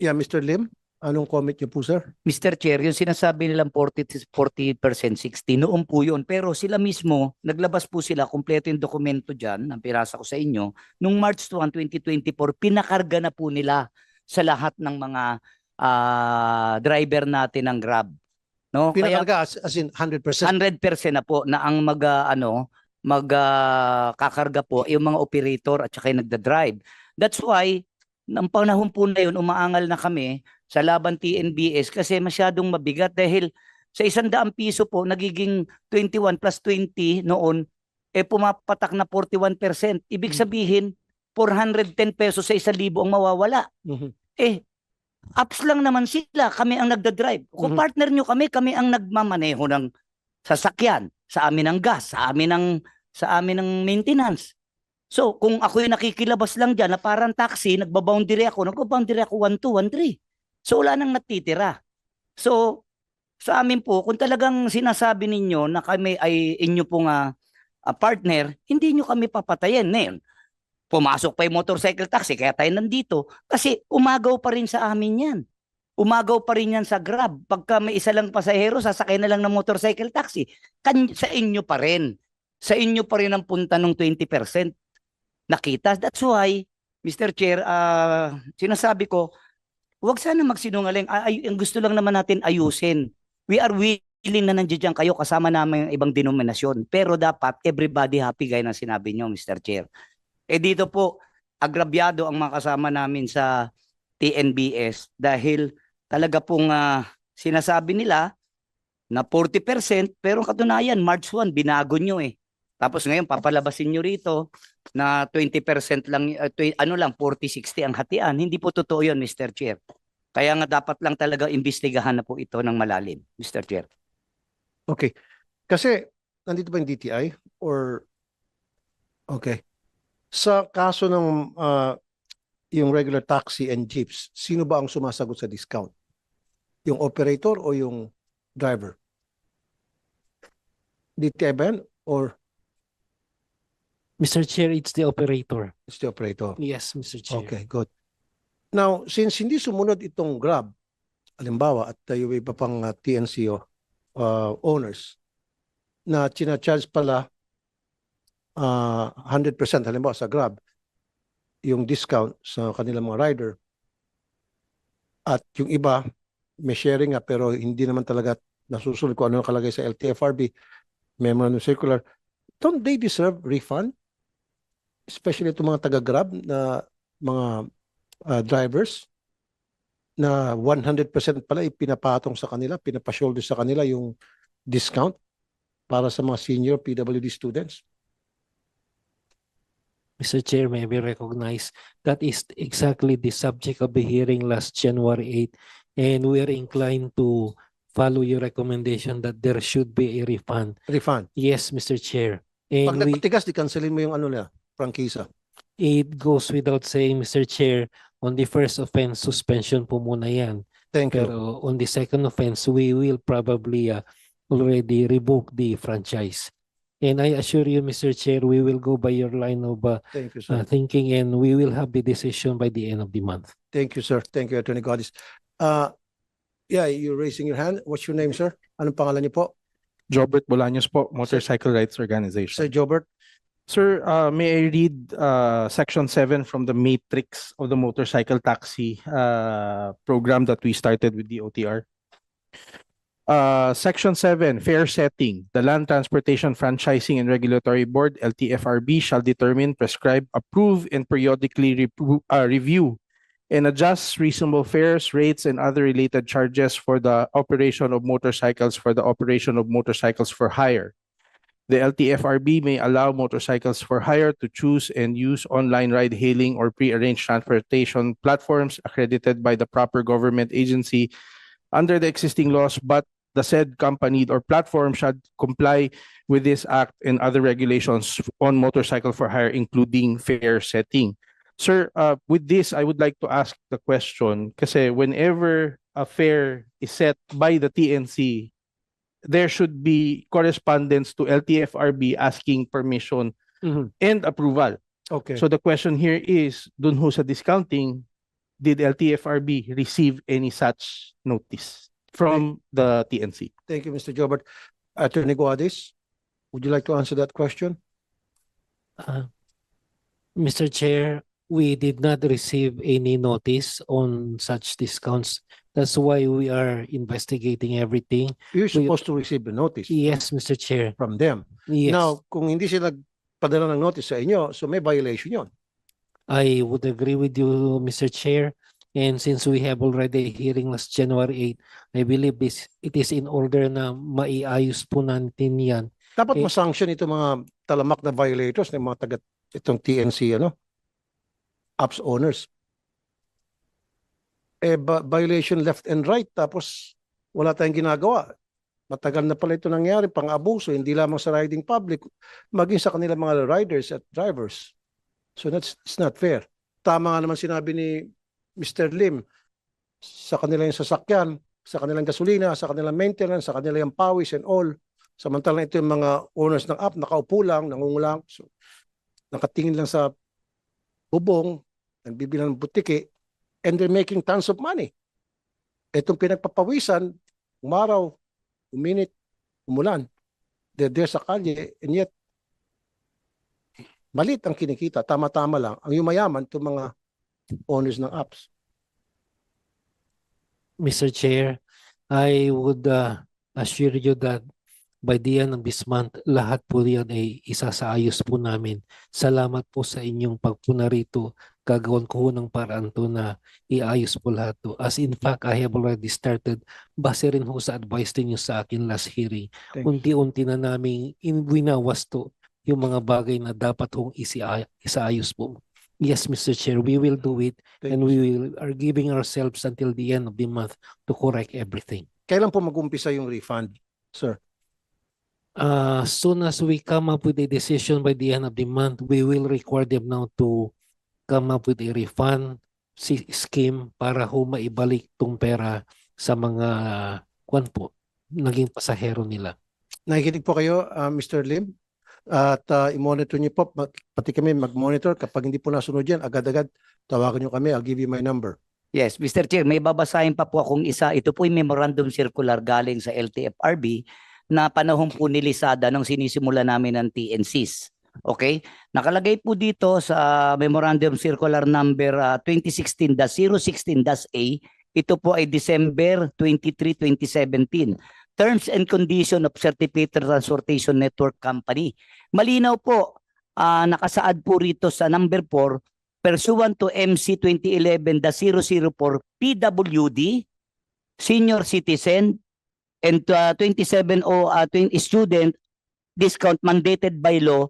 Yeah, Mr. Lim, anong comment niyo po, sir? Mr. Chair, yung sinasabi nilang 40, to 40%, 60, noon po yun. Pero sila mismo, naglabas po sila, kumpleto yung dokumento dyan, ang pirasa ko sa inyo, nung March 1, 2024, pinakarga na po nila sa lahat ng mga ah, driver natin ng Grab. No? Kaya Pinakarga as, as in 100%. 100% na po na ang mag ah, ano mag ah, kakarga po yung mga operator at saka yung nagda-drive. That's why nang panahon po na yun umaangal na kami sa laban TNBS kasi masyadong mabigat dahil sa isang daang piso po nagiging 21 plus 20 noon eh pumapatak na 41%. Ibig Hmm. sabihin 410 pesos sa isang libo ang mawawala. Mhm. Eh, apps lang naman sila. Kami ang nagda-drive. Kung Mhm. partner nyo kami, kami ang nagmamaneho ng sasakyan. Sa amin ng gas, sa amin ng, sa amin ng maintenance. So, kung ako yung nakikilabas lang dyan na parang taxi, nagbaboundary ako, nagbaboundary ako 1, 2, 1, 3. So, wala nang natitira. So, sa amin po, kung talagang sinasabi ninyo na kami ay inyo pong ah, ah, partner, hindi nyo kami papatayin. Ngayon, pumasok pa yung motorcycle taxi, kaya tayo nandito. Kasi umagaw pa rin sa amin yan. Umagaw pa rin yan sa Grab. Pagka may isa lang pasahero, sasakay na lang ng motorcycle taxi. Kan sa inyo pa rin. Sa inyo pa rin ang punta ng 20% nakita. That's why, Mr. Chair, ah, sinasabi ko, huwag sana magsinungaling. Ay, ang gusto lang naman natin ayusin. We are willing na nandiyan kayo kasama namin ang ibang denominasyon. Pero dapat everybody happy gaya ng sinabi nyo, Mr. Chair. Eh dito po, agrabyado ang mga kasama namin sa TNBS dahil talaga pong ah, sinasabi nila na 40% pero katunayan March 1 binago nyo eh. Tapos ngayon papalabasin nyo rito na 20% lang uh, ano lang 40-60 ang hatian. Hindi po totoo 'yon, Mr. Chair. Kaya nga dapat lang talaga imbestigahan na po ito ng malalim, Mr. Chair. Okay. Kasi, nandito ba yung DTI? Or, okay. Sa kaso ng ah, yung regular taxi and jeeps, sino ba ang sumasagot sa discount? Yung operator o yung driver? DTI ba yan? Or Mr. Chair, it's the operator. it's the operator? Yes, Mr. Chair. Okay, good. Now, since hindi sumunod itong Grab, halimbawa, at uh, yung iba pang uh, TNCO uh, owners, na charge pala uh, 100% halimbawa sa Grab, yung discount sa kanilang mga rider, at yung iba, may sharing nga pero hindi naman talaga nasusunod kung ano nakalagay sa LTFRB, memorandum circular, don't they deserve refund? Especially itong mga taga-Grab na mga uh, drivers na 100% pala ipinapatong sa kanila, pinapashoulder sa kanila yung discount para sa mga senior PWD students. Mr. Chair, may we recognize that is exactly the subject of the hearing last January 8. And we are inclined to follow your recommendation that there should be a refund. Refund. Yes, Mr. Chair. Pag And we, nagpatigas, di cancelin mo yung ano nila, prangkisa. it goes without saying, Mr. Chair, on the first offense, suspension po muna yan. Thank you. Pero on the second offense, we will probably uh, already revoke the franchise. And I assure you, Mr. Chair, we will go by your line of uh, Thank you, uh, sir. thinking and we will have the decision by the end of the month. Thank you, sir. Thank you, Attorney Godis. Uh, yeah, you're raising your hand. What's your name, sir? Anong pangalan niyo po? Jobert Bolaños po, Motorcycle Rights Organization. Sir Jobert? Sir, uh, may I read uh, section seven from the matrix of the motorcycle taxi uh, program that we started with the OTR? Uh, section seven, fair setting. The Land Transportation Franchising and Regulatory Board, LTFRB, shall determine, prescribe, approve, and periodically uh, review and adjust reasonable fares, rates, and other related charges for the operation of motorcycles for the operation of motorcycles for hire. The LTFRB may allow motorcycles for hire to choose and use online ride hailing or pre-arranged transportation platforms accredited by the proper government agency under the existing laws, but the said company or platform should comply with this act and other regulations on motorcycle for hire, including fare setting. Sir, uh, with this, I would like to ask the question, kasi whenever a fare is set by the TNC, there should be correspondence to LTFRB asking permission Mhm. and approval. Okay. So the question here is, dun ho sa discounting, did LTFRB receive any such notice from the TNC? Thank you, Mr. Jobert. Attorney Guadis, would you like to answer that question? Uh, Mr. Chair, we did not receive any notice on such discounts. That's why we are investigating everything. You're We- supposed to receive the notice Yes, Mr. Chair. from them. Yes, Now, kung hindi sila padala ng notice sa inyo, so may violation yon. I would agree with you, Mr. Chair. And since we have already a hearing last January 8, I believe this, it is in order na maiayos po natin yan. Dapat Eh, masanction ito mga talamak na violators ng mga taga itong TNC ano apps owners. Eh violation left and right tapos wala tayong ginagawa. Matagal na pala ito nangyari, pang-abuso, hindi lamang sa riding public, maging sa kanilang mga riders at drivers. So that's it's not fair. Tama nga naman sinabi ni Mr. Lim, sa kanilang sasakyan, sa kanilang gasolina, sa kanilang maintenance, sa kanilang pawis and all. Samantalang ito yung mga owners ng app, nakaupo lang, nangungulang, so, nakatingin lang sa bubong, nagbibilang ng butiki, and they're making tons of money. Itong pinagpapawisan, umaraw, uminit, umulan, they're there sa kalye, and yet, malit ang kinikita, tama-tama lang. Ang yumayaman, itong mga owners ng apps. Mr. Chair, I would uh, assure you that by the end of this month, lahat po yan ay isasaayos po namin. Salamat po sa inyong pagpuna rito. Gagawin ko ng paraan to na iayos po lahat to. As in fact, I have already started base rin ho sa advice ninyo sa akin last hearing. Unti-unti na namin inwinawas to yung mga bagay na dapat hong isiay- isaayos po. Yes, Mr. Chair, we will do it Thank and we will are giving ourselves until the end of the month to correct everything. Kailan po mag-umpisa yung refund, sir? Uh, as soon as we come up with a decision by the end of the month, we will require them now to come up with a refund si- scheme para ho maibalik tong pera sa mga kwan po, naging pasahero nila. Nakikinig po kayo, ah, Mr. Lim? At ah, i-monitor niyo po, pati kami mag-monitor. Kapag hindi po nasunod yan, agad-agad tawagan niyo kami. I'll give you my number. Yes, Mr. Chair, may babasahin pa po akong isa. Ito po yung memorandum circular galing sa LTFRB na panahon po nilisada nung sinisimula namin ng TNCs. Okay? Nakalagay po dito sa memorandum circular number ah, 2016-016-A. Ito po ay December 23, 2017. Terms and condition of Certificated Transportation Network Company. Malinaw po, ah, nakasaad po rito sa number 4 pursuant to MC 2011-004 PWD, senior citizen, and uh, 27 o uh, 20 student discount mandated by law,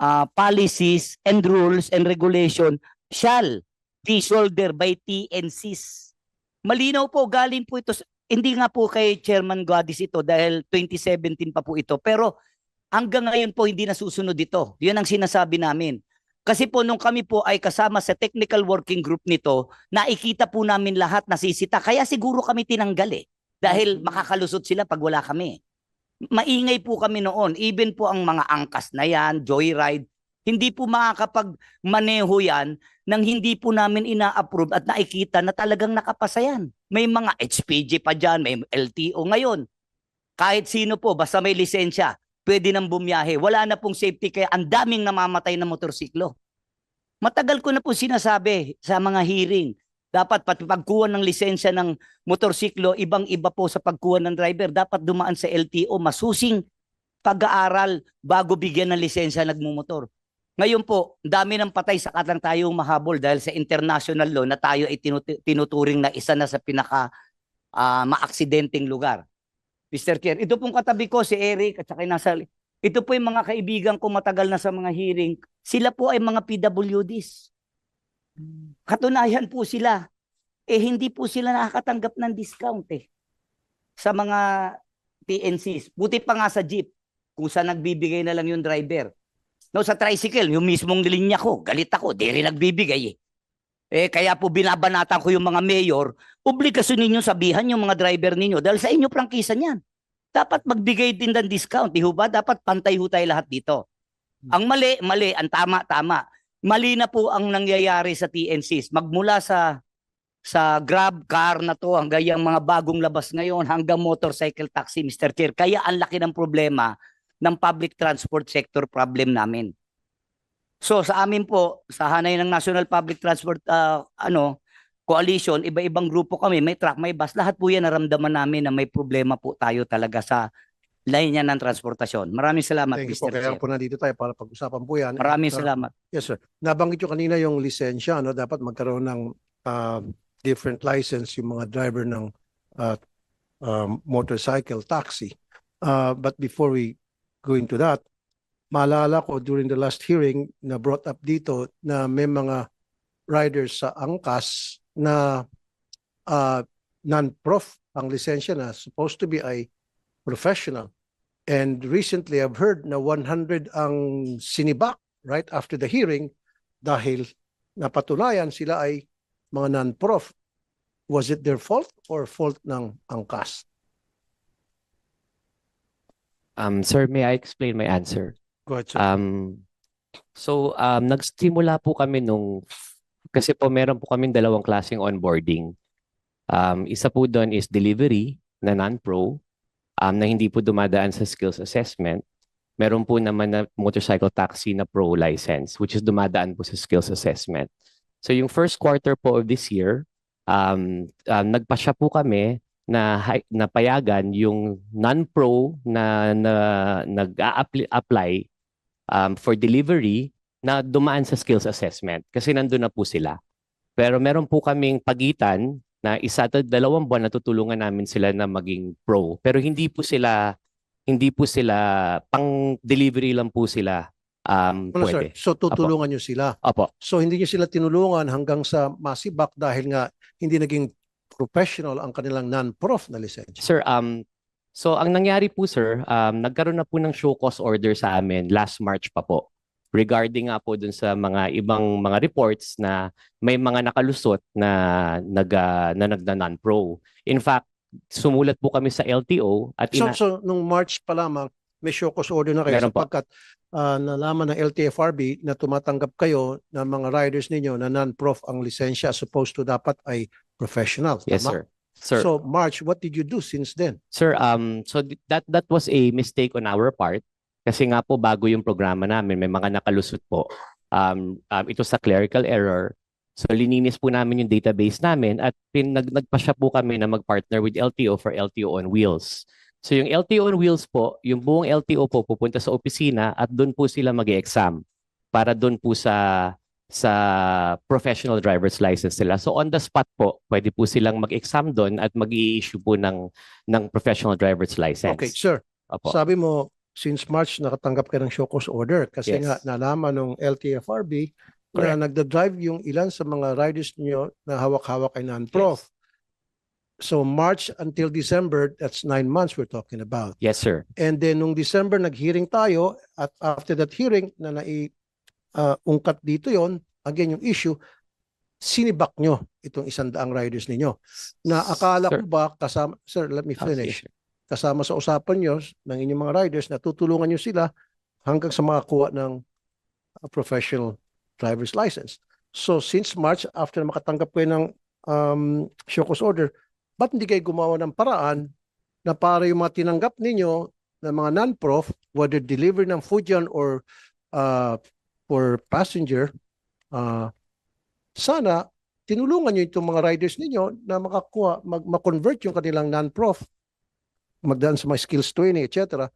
uh, policies and rules and regulation shall be shouldered by TNCs. Malinaw po, galing po ito, hindi nga po kay Chairman Guadis ito dahil 2017 pa po ito, pero hanggang ngayon po hindi nasusunod ito. Yun ang sinasabi namin. Kasi po nung kami po ay kasama sa technical working group nito, nakikita po namin lahat nasisita. Kaya siguro kami tinanggal eh. Dahil makakalusot sila pag wala kami. Maingay po kami noon. Even po ang mga angkas na yan, joyride, hindi po makakapag-maneho yan nang hindi po namin ina-approve at nakikita na talagang nakapasa yan. May mga HPG pa dyan, may LTO ngayon. Kahit sino po, basta may lisensya, pwede nang bumiyahe. Wala na pong safety kaya ang daming namamatay na motorsiklo. Matagal ko na po sinasabi sa mga hearing, dapat pagkuha ng lisensya ng motorsiklo, ibang-iba po sa pagkuha ng driver, dapat dumaan sa LTO, masusing pag-aaral bago bigyan ng lisensya nagmumotor. Ngayon po, dami ng patay sa katang tayong mahabol dahil sa international law na tayo ay tinut- tinuturing na isa na sa pinaka ah, maaksidenteng lugar. Mr. Chair, ito pong katabi ko si Eric at saka nasa ito po yung mga kaibigan ko matagal na sa mga hearing. Sila po ay mga PWDs. Katunayan po sila. Eh hindi po sila nakakatanggap ng discount eh. Sa mga TNCs. Buti pa nga sa jeep. Kung saan nagbibigay na lang yung driver. No, sa tricycle, yung mismong linya ko, galit ako, di rin nagbibigay eh. Eh, kaya po binabanatan ko yung mga mayor, obligasyon ninyo sabihan yung mga driver ninyo dahil sa inyo prangkisa niyan. Dapat magbigay din ng discount, di ba? Dapat pantay ho tayo lahat dito. Ang mali, mali. Ang tama, tama. Mali na po ang nangyayari sa TNCs. Magmula sa sa Grab car na to hanggang yung mga bagong labas ngayon hanggang motorcycle taxi Mr. Chair. Kaya ang laki ng problema ng public transport sector problem namin. So sa amin po, sa hanay ng National Public Transport ah, ano Coalition, iba-ibang grupo kami, may truck, may bus, lahat po yan naramdaman namin na may problema po tayo talaga sa line yan ng transportasyon. Maraming salamat Thank you po. Mr. Kaya po nandito tayo para pag-usapan po yan. Maraming At, uh, salamat. Yes, sir. Nabanggit nyo kanina yung lisensya, no? Dapat magkaroon ng uh, different license yung mga driver ng uh, um, motorcycle taxi. Uh, but before we go into that, maalala ko during the last hearing na brought up dito na may mga riders sa angkas na uh, non-prof ang lisensya na supposed to be ay professional. And recently I've heard na 100 ang sinibak right after the hearing dahil napatunayan sila ay mga non-prof. Was it their fault or fault ng angkas? Um, sir, may I explain my answer? Go ahead, sir. Um, so, um, nagsimula po kami nung, kasi po meron po kaming dalawang klaseng onboarding. Um, isa po doon is delivery na non-pro, um, na hindi po dumadaan sa skills assessment. Meron po naman na motorcycle taxi na pro license, which is dumadaan po sa skills assessment. So, yung first quarter po of this year, um, um, nagpasya po kami na napayagan yung non-pro na, na nag-a-apply um, for delivery na dumaan sa skills assessment kasi nandun na po sila. Pero meron po kaming pagitan na isa at dalawang buwan na tutulungan namin sila na maging pro. Pero hindi po sila hindi po sila pang delivery lang po sila um, sir? pwede. So tutulungan nyo sila. Opo. So hindi nyo sila tinulungan hanggang sa masibak dahil nga hindi naging professional ang kanilang non-prof na lisensya. Sir, um, so ang nangyari po sir, um, nagkaroon na po ng show cause order sa amin last March pa po. Regarding nga po dun sa mga ibang mga reports na may mga nakalusot na nag ah, na nagna-non-pro. In fact, sumulat po kami sa LTO at So, ina- so nung March pa lamang, may show cause order na kayo Meron po. sapagkat ah, nalaman ng LTFRB na tumatanggap kayo ng mga riders ninyo na non-prof ang lisensya as opposed to dapat ay professional. yes Tama? sir. Sir, So March, what did you do since then? Sir, um, so th- that that was a mistake on our part kasi nga po bago yung programa namin, may mga nakalusot po. Um, um, ito sa clerical error. So lininis po namin yung database namin at pin, nag, nagpasya po kami na mag-partner with LTO for LTO on Wheels. So yung LTO on Wheels po, yung buong LTO po pupunta sa opisina at doon po sila mag-exam para doon po sa sa professional driver's license nila. So on the spot po, pwede po silang mag-exam doon at mag-i-issue po ng ng professional driver's license. Okay, sir. Opo. Sabi mo, since March nakatanggap ka ng show cause order kasi Yes. nga nalaman ng LTFRB Correct. na nagda-drive yung ilan sa mga riders niyo na hawak-hawak ay non-prof. So March until December, that's nine months we're talking about. Yes, sir. And then nung December nag-hearing tayo at after that hearing na nai uh, ungkat dito yon again yung issue sinibak nyo itong isang daang riders ninyo. Na akala Sir. ko ba kasama sir let me Ah, finish. sir. Kasama sa usapan nyo ng inyong mga riders na tutulungan nyo sila hanggang sa makakuha ng uh, professional driver's license. So since March after makatanggap kayo ng um, cause order, ba't hindi kayo gumawa ng paraan na para yung mga tinanggap ninyo na mga non-prof, whether delivery ng yan or uh, for passenger, uh, sana tinulungan nyo itong mga riders ninyo na makakuha, mag, ma-convert yung kanilang non-prof, magdaan sa mga skills training, etc.,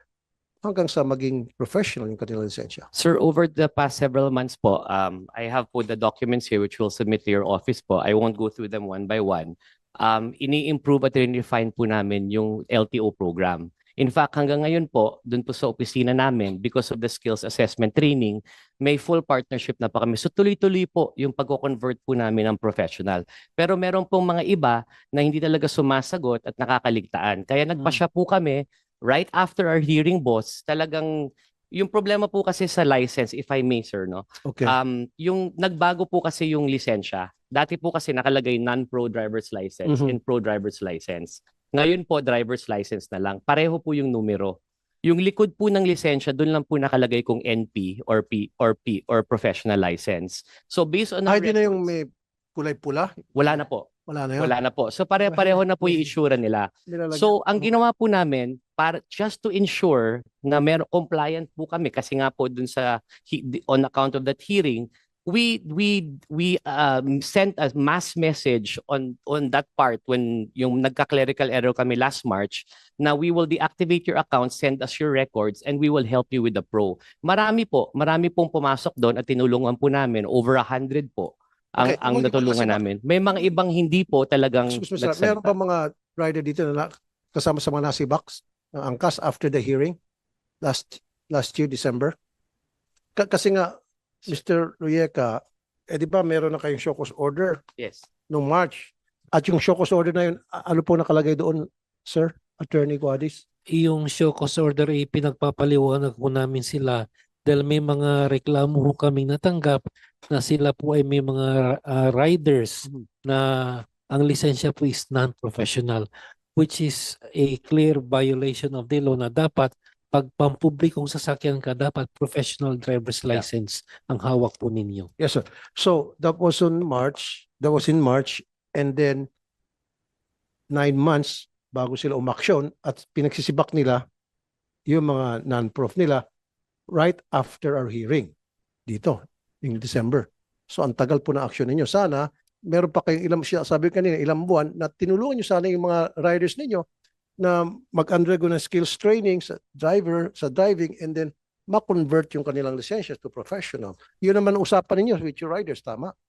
hanggang sa maging professional yung kanilang lisensya. Sir, over the past several months po, um, I have put the documents here which will submit to your office po. I won't go through them one by one. Um, ini-improve at refine po namin yung LTO program. In fact, hanggang ngayon po, dun po sa opisina namin, because of the skills assessment training, may full partnership na pa kami. So tuloy-tuloy po yung pagko-convert po namin ng professional. Pero meron pong mga iba na hindi talaga sumasagot at nakakaligtaan. Kaya nagpasya po kami right after our hearing boss, talagang yung problema po kasi sa license, if I may, sir, no? Okay. Um, yung nagbago po kasi yung lisensya. Dati po kasi nakalagay non-pro driver's license Mhm. and pro driver's license. Ngayon po, driver's license na lang. Pareho po yung numero. Yung likod po ng lisensya, doon lang po nakalagay kung NP or P or P or professional license. So based on Ay, di na yung may kulay pula. wala na po. Wala na yun. Wala na po. So pare-pareho na po yung issue nila. So, ang ginawa po namin para just to ensure na meron compliant po kami kasi nga po dun sa on account of that hearing, we we we um, sent a mass message on on that part when yung nagka-clerical error kami last March na we will deactivate your account, send us your records and we will help you with the pro. Marami po, marami pong pumasok doon at tinulungan po namin over a hundred po ang Okay, ang natulungan namin. May mga ibang hindi po talagang Excuse me, sir. Meron ba mga rider dito na kasama sa mga nasi box ng angkas after the hearing last last year December? Ka- kasi nga Mr. Ruyeka, eh di ba meron na kayong show cause order Yes. noong March? At yung show cause order na yun, a- ano po nakalagay doon, sir? Attorney Guadis? yung show cause order ay pinagpapaliwanag po namin sila dahil may mga reklamo ho kaming natanggap na sila po ay may mga ah, riders Mhm. na ang lisensya po is non-professional which is a clear violation of the law na dapat pag pampublikong sasakyan ka dapat professional driver's Yeah. license ang hawak po ninyo. Yes, sir. So that was on March, that was in March, and then nine months bago sila umaksyon at pinagsisibak nila yung mga non-prof nila right after our hearing dito in December. So ang tagal po na aksyon ninyo. Sana meron pa kayong ilang, siya- sabi ko kanina, ilang buwan na tinulungan nyo sana yung mga riders ninyo na mag-undergo ng skills training sa driver, sa driving, and then ma-convert yung kanilang lisensya to professional. Yun naman usapan ninyo with your riders, tama?